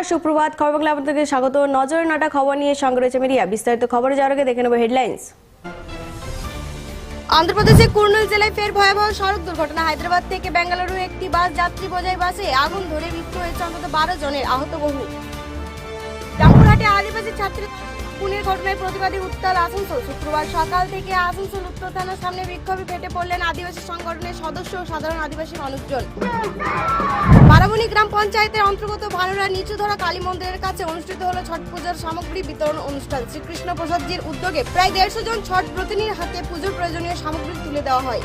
নমস্কার সুপ্রভাত খবর বাংলা আপনাদের স্বাগত। নজর নাটা খবর নিয়ে সঙ্গে রয়েছে মিডিয়া। বিস্তারিত খবর যাওয়ার আগে দেখে নেব হেডলাইন্স। অন্ধ্রপ্রদেশে কুর্নুল জেলায় ফের ভয়াবহ সড়ক দুর্ঘটনা। হায়দ্রাবাদ থেকে বেঙ্গালুরু একটি বাস, যাত্রী বোঝাই বাসে আগুন ধরে মৃত্যু হয়েছে অন্তত বারো জনের আহত বহু। রামপুরহাটে আদিবাসী ছাত্রী খুনের ঘটনায় প্রতিবাদী উত্তাল আসানসোল। শুক্রবার সকাল থেকে আসানসোল উত্তর থানার সামনে বিক্ষোভে ফেটে পড়লেন আদিবাসী সংগঠনের সদস্য ও সাধারণ আদিবাসী মানুষজন। বারাবণী গ্রাম পঞ্চায়েতের অন্তর্গত ভানুরা নিচুধরা কালী মন্দিরের কাছে অনুষ্ঠিত হলো ছট পূজার সামগ্রী বিতরণ অনুষ্ঠান। শ্রীকৃষ্ণ প্রসাদজির উদ্যোগে প্রায় দেড়শো জন ছট ব্রতিনীর হাতে পুজোর প্রয়োজনীয় সামগ্রী তুলে দেওয়া হয়।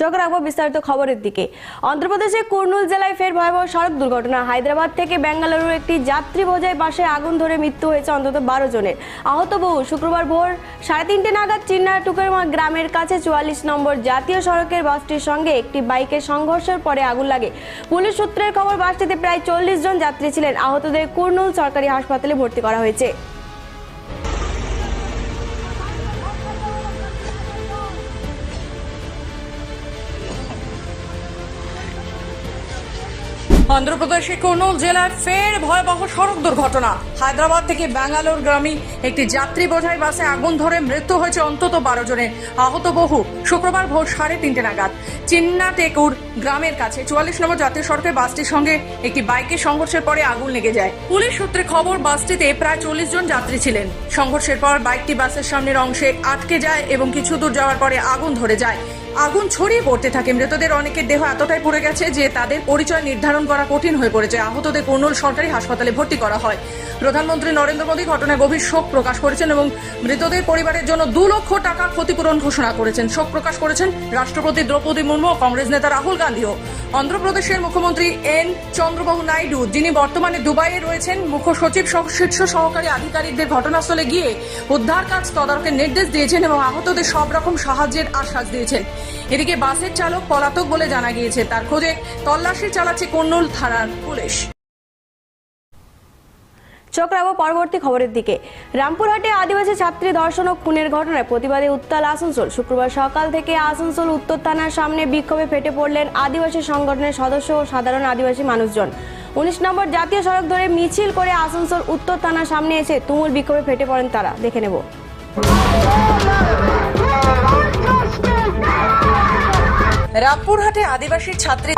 চোখ রাখব বিস্তারিত খবরের দিকে। অন্ধ্রপ্রদেশে কুর্নুল জেলায় ফের ভয়াবহ সড়ক দুর্ঘটনা। হায়দ্রাবাদ থেকে বেঙ্গালুরু একটি যাত্রী বোঝাই বাসে আগুন ধরে মৃত্যু হয়েছে অন্তত বারো জনের। আহত বহু। শুক্রবার ভোর সাড়ে তিনটে নাগাদ চিন্না টুকেরমা গ্রামের কাছে চুয়াল্লিশ নম্বর জাতীয় সড়কের বাসটির সঙ্গে একটি বাইকের সংঘর্ষের পরে আগুন লাগে। পুলিশ সূত্রের খবর, বাসটিতে প্রায় চল্লিশ জন যাত্রী ছিলেন। আহতদের কুর্নুল সরকারি হাসপাতালে ভর্তি করা হয়েছে। অন্ধ্রপ্রদেশে কুর্নুল জেলার ফের ভয়াবহ সড়ক দুর্ঘটনা। হায়দ্রাবাদ থেকে ব্যাঙ্গালোর গ্রামী একটি যাত্রী বোঝাই বাসে আগুন ধরে মৃত্যু হয়েছে অন্তত বারো জনের আহত বহু। শুক্রবার ভোর সাড়ে তিনটে নাগাদ। চিন্না টেকুর গ্রামের কাছে চুয়াল্লিশ নম্বর জাতীয় সড়কের বাসটির সঙ্গে একটি বাইকের সংঘর্ষের পরে আগুন লেগে যায়। পুলিশ সূত্রে খবর, বাসটিতে প্রায় চল্লিশ জন যাত্রী ছিলেন। সংঘর্ষের পর বাইকটি বাসের সামনের অংশে আটকে যায় এবং কিছু দূর যাওয়ার পরে আগুন ধরে যায়। আগুন ছড়িয়ে পড়তে থাকে। মৃতদের অনেকের দেহ এতটাই পুড়ে গেছে যে তাদের পরিচয় নির্ধারণ করা কঠিন হয়ে পড়েছে। আহতদের কুর্নুল সরকারি হাসপাতালে ভর্তি করা হয়। প্রধানমন্ত্রী নরেন্দ্র মোদী ঘটনায় গভীর শোক প্রকাশ করেছেন এবং মৃতদের পরিবারের জন্য দু লক্ষ টাকা ক্ষতিপূরণ ঘোষণা করেছেন। শোক প্রকাশ করেছেন রাষ্ট্রপতি দ্রৌপদী মুর্মু ও কংগ্রেস নেতা রাহুল গান্ধীও। অন্ধ্রপ্রদেশের মুখ্যমন্ত্রী এন চন্দ্রবাবু নাইডু, যিনি বর্তমানে দুবাইয়ে রয়েছেন, মুখ্য সচিব সহ শীর্ষ সহকারী আধিকারিকদের ঘটনাস্থলে গিয়ে উদ্ধার কাজ তদারকের নির্দেশ দিয়েছেন এবং আহতদের সব রকম সাহায্যের আশ্বাস দিয়েছেন। এদিকে বাসের চালক পলাতক বলে জানা গিয়েছে তার খোঁজে তল্লাশি চালাচ্ছে কন্নুল থানার পুলিশ চোখ রাখব পরবর্তী খবরের দিকে রামপুরহাটে আদিবাসী ছাত্রী ধর্ষণ ও খুনের ঘটনায় প্রতিবাদে উত্তাল আসানসোল শুক্রবার সকাল থেকে আসানসোল উত্তর থানার সামনে বিক্ষোভে ফেটে পড়লেন আদিবাসী সংগঠনের সদস্য ও সাধারণ আদিবাসী মানুষজন উনিশ নম্বর জাতীয় সড়ক ধরে মিছিল করে আসানসোল উত্তর থানার সামনে এসে তুমুল বিক্ষোভে ফেটে পড়েন তারা দেখে নেব রামপুরহাটে আদিবাসী ছাত্রী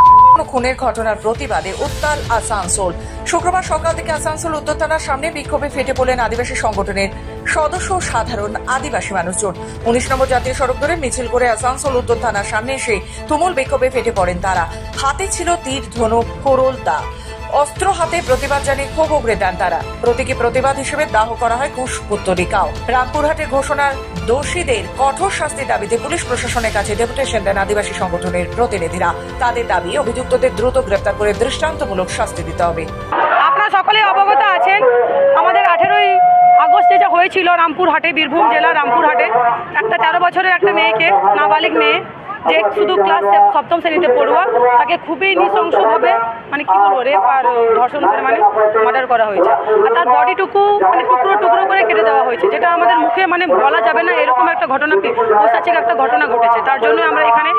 খুনের ঘটনার প্রতিবাদে উত্তাল আসানসোল। শুক্রবার সকাল থেকে আসানসোল উত্তর থানার সামনে বিক্ষোভে ফেটে পড়লেন আদিবাসী সংগঠনের সদস্য সাধারণ আদিবাসী মানুষজন। উনিশ নম্বর জাতীয় সড়ক ধরে মিছিল করে আসানসোল উত্তর থানার সামনে এসে তুমুল বিক্ষোভে ফেটে পড়েন তারা। হাতে ছিল তীর, ধনুক, কোরল দা অস্ত্র হাতে প্রতিবাদ জানিয়ে ক্ষোভ উগড়ে দেন তারা। প্রতীকী প্রতিবাদ হিসেবে দাহ করা হয় কুশ পুত্তলিকাও রামপুরহাটের ঘোষণার দোষীদের কঠোর শাস্তির দাবিতে পুলিশ প্রশাসনের কাছে ডেপুটেশন দেন আদিবাসী সংগঠনের প্রতিনিধিরা। তাদের দাবি, অভিযুক্তদের দ্রুত গ্রেপ্তার করে দৃষ্টান্তমূলক শাস্তি দিতে হবে। আপনারা সকলে অবগত আছেন, আমাদের আঠেরোই আগস্টে যা হয়েছিল রামপুরহাটে, বীরভূম জেলা রামপুরহাটে, একটা তেরো বছরের একটা মেয়েকে, নাবালিক মেয়ে যে শুধু ক্লাস সপ্তম শ্রেণীতে পড়ুয়া, তাকে খুবই নৃশংসভাবে মানে কি বলব রেপ আর ধর্ষণ করে মানে মার্ডার করা হয়েছে। আর তার বডিটুকু মানে টুকরো টুকরো করে কেটে দেওয়া হয়েছে, যেটা আমাদের মুখে মানে বলা যাবে না এরকম একটা ঘটনা পৈশাচিক একটা ঘটনা ঘটেছে। তার জন্য আমরা এখানে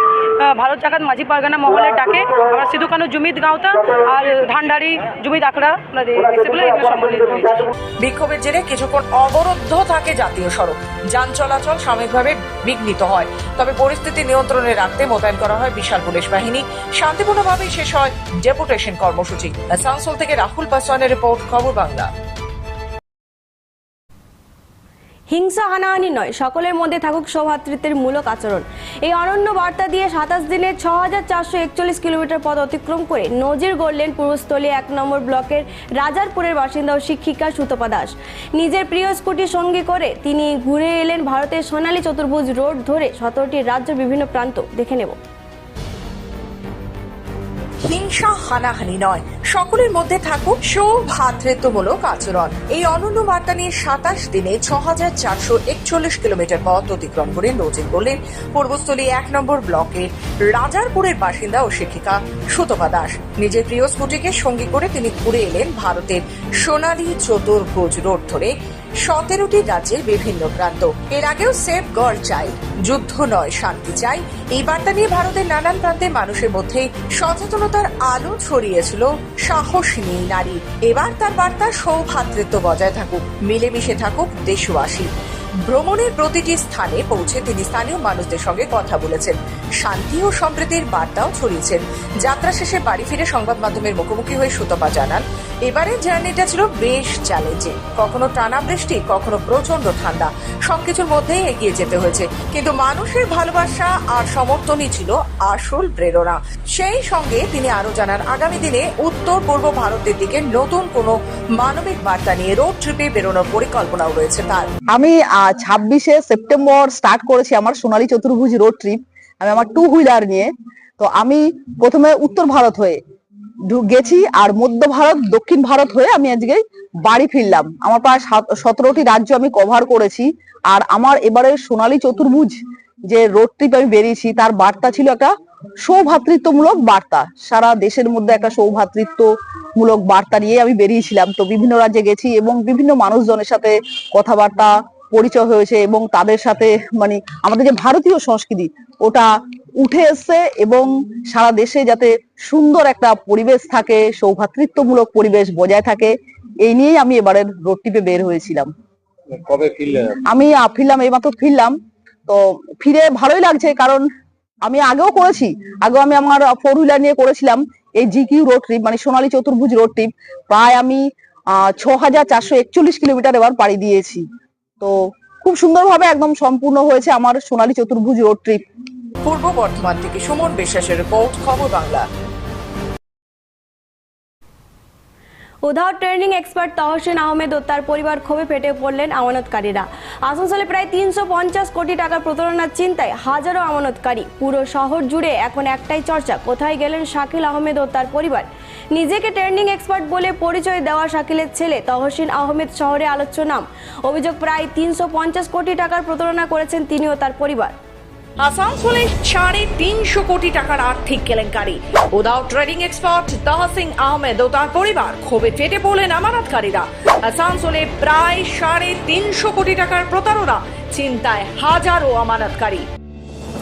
ভারত জাগাত মাঝি পারগানা মহলের ডাকে আমরা সিধু কানু জুমিদ গাঁওতা আর ধানডারি জুমিদ আখড়া আমরা এসে বলে এখানে সম্মিলিত হয়েছি। বিক্ষোভের জেরে কিছুক্ষণ অবরুদ্ধ থাকে জাতীয় সড়ক। যান চলাচল সাময়িকভাবে বিঘ্নিত হয়। তবে পরিস্থিতি নিয়ন্ত্রণে রাখতে মোতায়েন করা হয় বিশাল পুলিশ বাহিনী। শান্তিপূর্ণভাবেই শেষ হয় ডেপুটেশন কর্মসূচি। আসানসোল থেকে রাহুল পাসওয়ানের রিপোর্ট, খবর বাংলা। হিংসা হানাহানি নয়, সকলের মধ্যে থাকুক সৌভাতৃত্বের মূলক আচরণ। এই অনন্য বার্তা দিয়ে সাতাশ দিনের ছ হাজার চারশো একচল্লিশ কিলোমিটার পথ অতিক্রম করে নজির গড়লেন পূর্বস্থলী এক নম্বর ব্লকের রাজারপুরের বাসিন্দা ও শিক্ষিকা সুতপা দাস। নিজের প্রিয় স্কুটি সঙ্গী করে তিনি ঘুরে এলেন ভারতের সোনালী চতুর্ভুজ রোড ধরে সতেরোটি রাজ্যের বিভিন্ন প্রান্ত। দেখে নেব। হিংসা হানাহানি নয়। সকলের মধ্যে থাকুক সৌভ্রাতৃত্বমূলক আচরণ। এই অনন্য বার্তা নিয়ে সাতাশ দিনে ছ হাজার চারশো একচল্লিশ কিলোমিটার পথ অতিক্রম করে নজির করলেন পূর্বস্থলী এক নম্বর ব্লকের রাজারপুরের বাসিন্দা ও শিক্ষিকা সুতপা দাস। নিজের প্রিয় স্কুটিকে সঙ্গী করে তিনি ঘুরে এলেন ভারতের সোনালী চতুর্ভুজ রোড ধরে। সতেরোটি রাজ্যের বিভিন্ন প্রান্ত। এর আগেও সেফ গড় চাই, যুদ্ধ নয়, শান্তি চাই। এই বার্তা নিয়ে ভারতের নানান প্রান্তের মানুষের মধ্যে সচেতনতার আলো ছড়িয়েছিল সাহসিনী নারী। এবার তার বার্তা সৌভাতৃত্ব বজায় থাকুক, মিলেমিশে থাকুক দেশবাসী। ভ্রমণের প্রতিটি স্থানে পৌঁছে তিনি স্থানীয় মানুষদের সঙ্গে কথা বলেছেন, শান্তি ও সম্প্রীতির বার্তাও ছড়িয়েছেন। যাত্রা শেষে বাড়ি ফিরে সংবাদ মাধ্যমের মুখোমুখি হয়ে সুতপা জানান এবারের জার্নিটা ছিল বেশ চ্যালেঞ্জিং কখনো টানা বৃষ্টি, কখনো প্রচণ্ড ঠান্ডা। সবকিছুর মধ্যেই এগিয়ে যেতে হয়েছে। কিন্তু মানুষের ভালোবাসা আর সমর্থনই ছিল আসল প্রেরণা। সেই সঙ্গে তিনি আরও জানান, আগামী দিনে উত্তর পূর্ব ভারতের দিকে নতুন কোনো মানবিক বার্তা নিয়ে রোড ট্রিপে বেরোনোর পরিকল্পনাও রয়েছে তার। আমি ছাব্বিশে সেপ্টেম্বর স্টার্ট করেছি আমার সোনালী চতুর্ভুজ রোড ট্রিপ আমি আমার টু হুইলার নিয়ে। তো আমি প্রথমে উত্তর ভারত হয়ে গেছি আর মধ্য ভারত, দক্ষিণ ভারত হয়ে আমি আজকে বাড়ি ফিরলাম। আমার প্রায় সাত- সতেরোটি রাজ্য আমি কভার করেছি। আর আমার এবারে সোনালী চতুর্ভুজ যে রোড ট্রিপ আমি বেরিয়েছি, তার বার্তা ছিল একটা সৌভাতৃত্বমূলক বার্তা। সারা দেশের মধ্যে একটা সৌভাতৃত্বমূলক বার্তা নিয়ে আমি বেরিয়েছিলাম। তো বিভিন্ন রাজ্যে গেছি এবং বিভিন্ন মানুষজনের সাথে কথাবার্তা, পরিচয় হয়েছে এবং তাদের সাথে মানে আমাদের যে ভারতীয় সংস্কৃতি, ওটা উঠে এসছে এবং সারা দেশে যাতে সুন্দর একটা পরিবেশ থাকে সৌভাতৃত্বমূলক পরিবেশ বজায় থাকে এই নিয়েই আমি এবারের রোড ট্রিপে বের হয়েছিলাম। আমি ফিরলাম এইমাত্র ফিরলাম। তো ফিরে ভালোই লাগছে কারণ আমি আগেও করেছি। আগেও আমি আমার ফোর হুইলার নিয়ে করেছিলাম এই জিকিউ রোড ট্রিপ মানে সোনালী চতুর্ভুজ রোড ট্রিপ প্রায় আমি ছ হাজার চারশো একচল্লিশ কিলোমিটার এবার পাড়ি দিয়েছি। তো খুব সুন্দরভাবে একদম সম্পূর্ণ হয়েছে আমার সোনালী চতুর্ভুজ রোড ট্রিপ পূর্ব বর্ধমান থেকে সুমন বিশ্বাসের রিপোর্ট, খবর বাংলা। উধাও ট্রেনিং এক্সপার্ট তহসিন আহমেদ ও তার পরিবার ক্ষোভে ফেটে পড়লেন আমানতকারীরা। আসানসোলে প্রায় তিনশো পঞ্চাশ কোটি টাকার প্রতারণার চিন্তায় হাজারো আমানতকারী। পুরো শহর জুড়ে এখন একটাই চর্চা, কোথায় গেলেন শাকিল আহমেদ ও তার পরিবার? নিজেকে ট্রেনিং এক্সপার্ট বলে পরিচয় দেওয়া শাকিলের ছেলে তহসিন আহমেদ শহরে আলোচ্য নাম। অভিযোগ, প্রায় তিনশো পঞ্চাশ কোটি টাকার প্রতারণা করেছেন তিনি ও তার পরিবার। আসানসোলে সাড়ে তিনশো কোটি টাকার আর্থিক কেলেঙ্কারি। উদাও ট্রেডিং এক্সপার্ট তাহসিং আহমেদ ও তার পরিবার ক্ষোভে ফেটে পড়লেন আমানতকারীরা। আসানসোলে প্রায় সাড়ে তিনশো কোটি টাকার প্রতারণা, চিন্তায় হাজারো আমানতকারী।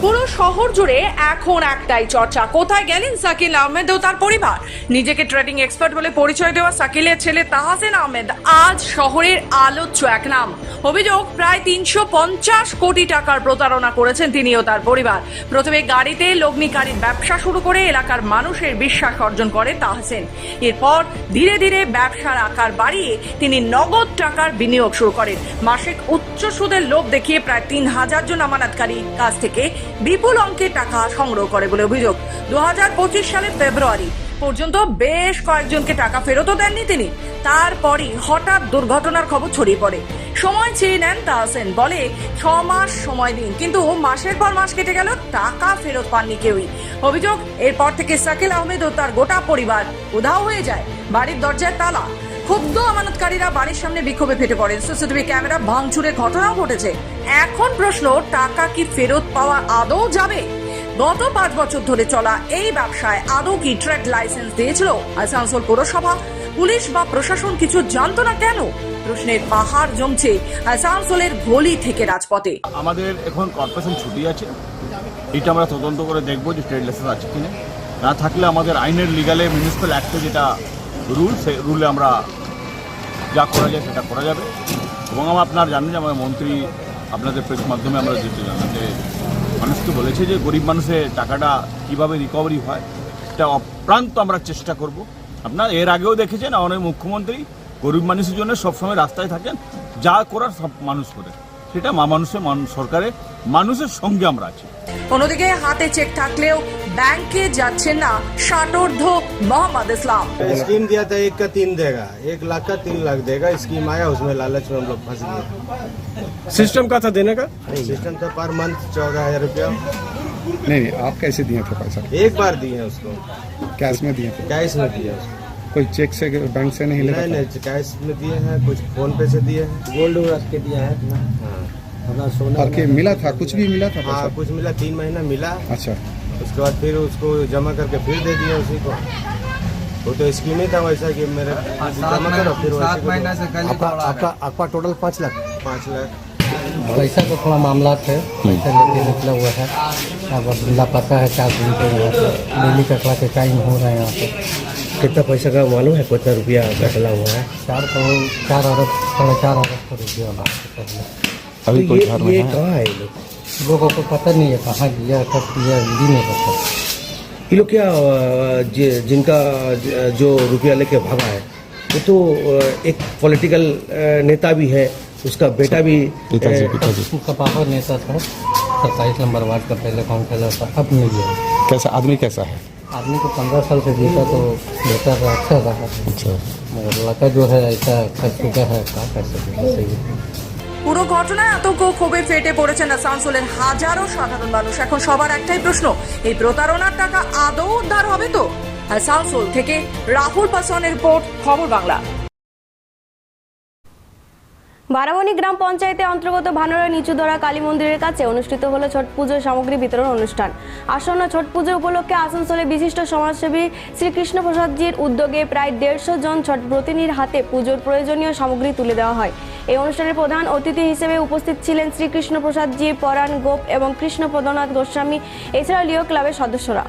পুরো শহর জুড়ে এখন একটাই চর্চা। কোথায় গেলেন সাকিল আহমেদ ও তার পরিবার? নিজেকে ট্রেডিং এক্সপার্ট বলে পরিচয় দেওয়া সাকিলের ছেলে তাহাসেন আহমেদ আজ শহরের আলোচ্য এক নাম। অভিযোগ, প্রায় তিনশো পঞ্চাশ কোটি টাকার প্রতারণা করেছেন তিনি ও তার পরিবার। প্রথমে গাড়িতে লগ্নিকারীর ব্যবসা শুরু করে এলাকার মানুষের বিশ্বাস অর্জন করে তাহসেন। এরপর ধীরে ধীরে ব্যবসার আকার বাড়িয়ে তিনি নগদ টাকার বিনিয়োগ শুরু করেন। মাসিক উচ্চ সুদের লোভ দেখিয়ে প্রায় তিন হাজার জন আমানতকারী কাছ থেকে বিপুল অঙ্কের টাকা সংগ্রহ করে বলে অভিযোগ। দু সালের ফেব্রুয়ারি পর্যন্ত বেশ কয়েকজনকে টাকা ফেরতও দেননি তিনি। তারপরই হঠাৎ দুর্ঘটনার খবর ছড়িয়ে পড়ে। সময় চেয়ে নেন তাহসেন। বলে, ছ মাস সময় দিন। কিন্তু মাসের পর মাস কেটে গেল, টাকা ফেরত পাননি কেউই। অভিযোগ, এরপর থেকে সাকিল আহমেদ ও তার গোটা পরিবার উধাও হয়ে যায়। বাড়ির দরজায় তালা। ক্ষুব্ধ আমানতকারীরা বাড়ির সামনে বিক্ষোভে ফেটে পড়েন। সিসিটিভি ক্যামেরা ভাঙচুরের ঘটনাও ঘটেছে। এখন প্রশ্ন, টাকা কি ফেরত পাওয়া আদৌ যাবে? গত পাঁচ বছর ধরে চলা এই ব্যবসায় আদৌ কি ট্রেড লাইসেন্স দিয়েছিল আসানসোল পৌরসভা? পুলিশ বা প্রশাসন কিছু জানতো না কেন? প্রশ্নের পাহাড় জমছে আসানসোলের গলি থেকে রাজপথে। আমাদের এখন কর্পোরেশন ছুটি আছে। এটা আমরা তদন্ত করে দেখব যে ট্রেড লাইসেন্স আছে কিনা। না থাকলে আমাদের আইনের, লিগালে, মিউনিসিপ্যাল অ্যাক্টে যেটা রুল সেই রুলে আমরা যা করা যায় সেটা করা যাবে। এবং আমার আপনার জানেন যে আমাদের মন্ত্রী আপনাদের প্রেস মাধ্যমে আমরা যেতে জানান যে মানুষকে বলেছে যে গরিব মানুষের টাকাটা কীভাবে রিকভারি হয়, সেটা অপ্রান্ত আমরা চেষ্টা করব। আপনার এর আগেও দেখেছেন আমাদের মুখ্যমন্ত্রী গরিব মানুষের জন্য সবসময় রাস্তায় থাকেন, যা করার সব মানুষ করে। সেটা মা মানুষের মান- সরকারে মানুষের সঙ্গে আমরা আছি অন্যদিকে হাতে চেক থাকলেও ব্যাংকে যাচ্ছেন না ষাটোর্ধ মোহাম্মদ ইসলাম स्कीम दिया था एक का तीन देगा एक लाख का तीन लाख देगा स्कीम आया उसमें लालच में हम लोग फंस गए सिस्टम का था देने का सिस्टम था पर मंथ चौदह हजार रुपया नहीं नहीं आप कैसे दिए थे पैसा एक बार दिए हैं उसको कैश में दिए थे कैश में दिए उसको कोई चेक से बैंक से नहीं लेता नहीं कैश में दिए हैं कुछ फ़ोन पे से दिए हैं। गोल्ड रख के दिया है हाँ। और के मिला था? कुछ भी मिला था हाँ कुछ मिला तीन महीना मिला। अच्छा। उसके बाद फिर उसको जमा करके फिर दे दिया उसी को। वो तो स्कीम ही था वैसा कि मेरे जमा करो फिर सात वैसे से आपका आपका आपका टोटल पाँच लाख? पाँच लाख। पैसा का थोड़ा मामला थे पैसा लेके निकला हुआ है। अब अब लापता है चार दिन से यहाँ पे डेली कटवा के टाइम हो रहा है यहाँ पे। कितना पैसा का मालूम है? कितना रुपया कटला हुआ है? चार करोड़ चार अरब साढ़े चार अरब का रुपया हैं। अभी तो कोई ये घर ये कहाँ है लोग? लोगों को पता नहीं है कहाँ दिया कब दिया हिंदी नहीं पता ये लोग क्या जिनका जो रुपया लेके भागा है वो तो एक पॉलिटिकल नेता भी है उसका बेटा भी उनका पापा नेता था सत्ताईस नंबर वार्ड का पहले काउंसिलर था अब नहीं है। कैसा आदमी कैसा है? आदमी को पंद्रह साल से जीता तो बेहतर रहा अच्छा रहा अच्छा मगर लड़का जो है ऐसा कर चुका है क्या कर सके सही है পুরো ঘটনায় আতঙ্ক ক্ষোভে ফেটে পড়েছেন আসানসোলের হাজারো সাধারণ মানুষ এখন সবার একটাই প্রশ্ন এই প্রতারণার টাকা আদৌ উদ্ধার হবে তো আসানসোল থেকে রাহুল পাসওয়ানের রিপোর্ট খবর বাংলা বারাবণী গ্রাম পঞ্চায়েতে অন্তর্গত ভানোরা নিচুদরা কালী মন্দিরের কাছে অনুষ্ঠিত হলো ছট পুজোর সামগ্রী বিতরণ অনুষ্ঠান। আসন্ন ছট পুজো উপলক্ষে আসানসোলে বিশিষ্ট সমাজসেবী শ্রীকৃষ্ণ প্রসাদজির উদ্যোগে প্রায় দেড়শো জন ছট ব্রতিনীর হাতে পুজোর প্রয়োজনীয় সামগ্রী তুলে দেওয়া হয়। এই অনুষ্ঠানের প্রধান অতিথি হিসেবে উপস্থিত ছিলেন শ্রীকৃষ্ণ প্রসাদজি পরাণ গোপ এবং কৃষ্ণ গোস্বামী এছাড়া লিও ক্লাবের সদস্যরা।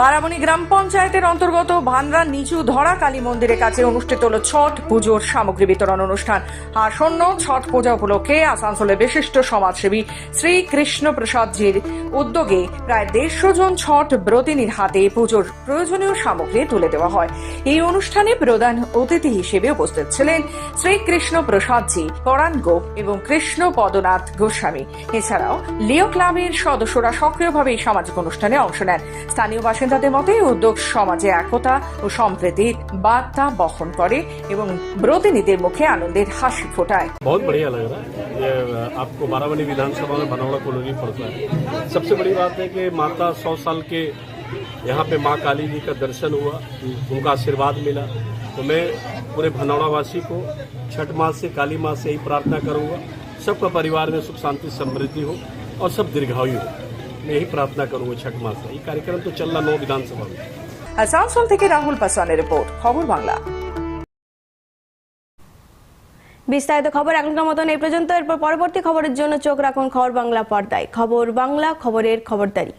বারাবণী গ্রাম পঞ্চায়েতের অন্তর্গত ভানরা নিচু ধরা কালী মন্দিরের কাছে অনুষ্ঠিত হল ছট পুজোর সামগ্রী বিতরণ অনুষ্ঠান। আসন্ন ছট পূজা উপলক্ষে আসানসোলের বিশিষ্ট সমাজসেবী শ্রী কৃষ্ণ প্রসাদজির উদ্যোগে প্রায় দেড়শো জন ছট ব্রতিনীর হাতে পুজোর প্রয়োজনীয় সামগ্রী তুলে দেওয়া হয়। এই অনুষ্ঠানে প্রধান অতিথি হিসেবে উপস্থিত ছিলেন শ্রী কৃষ্ণ প্রসাদজি পরাণ গোপ এবং কৃষ্ণ পদনাথ গোস্বামী। এছাড়াও লিও ক্লাবের সদস্যরা সক্রিয়ভাবে এই সামাজিক অনুষ্ঠানে অংশ নেন। স্থানীয় বাসিন্দাদের মতে এই উদ্যোগ সমাজে একতা ও সম্প্রীতির বার্তা বহন করে এবং ব্রতিনীদের মুখে আনন্দের হাসি ফোটায় बहुत बढ़िया लग रहा है ये आपको बाराबनी विधानसभा में बनौड़ा कॉलोनी पड़ता है सबसे बड़ी बात है कि माता सौ साल के यहाँ पे माँ काली जी का दर्शन हुआ उनका आशीर्वाद मिला तो मैं पूरे भनौड़ा वासी को छठ माँ से काली माँ से यही प्रार्थना करूंगा सबका परिवार में सुख शांति समृद्धि हो और सब दीर्घायु हो मैं यही प्रार्थना करूंगा छठ माँ से ये कार्यक्रम तो चल रहा नौ विधानसभा में আসানসোল থেকে রাহুল পাসওয়ানের রিপোর্ট খবর বাংলা বিস্তারিত খবর এখনকার মতন এই পর্যন্ত এরপর পরবর্তী খবরের জন্য চোখ রাখুন খবর বাংলা পর্দায় খবর বাংলা খবরের খবরদারি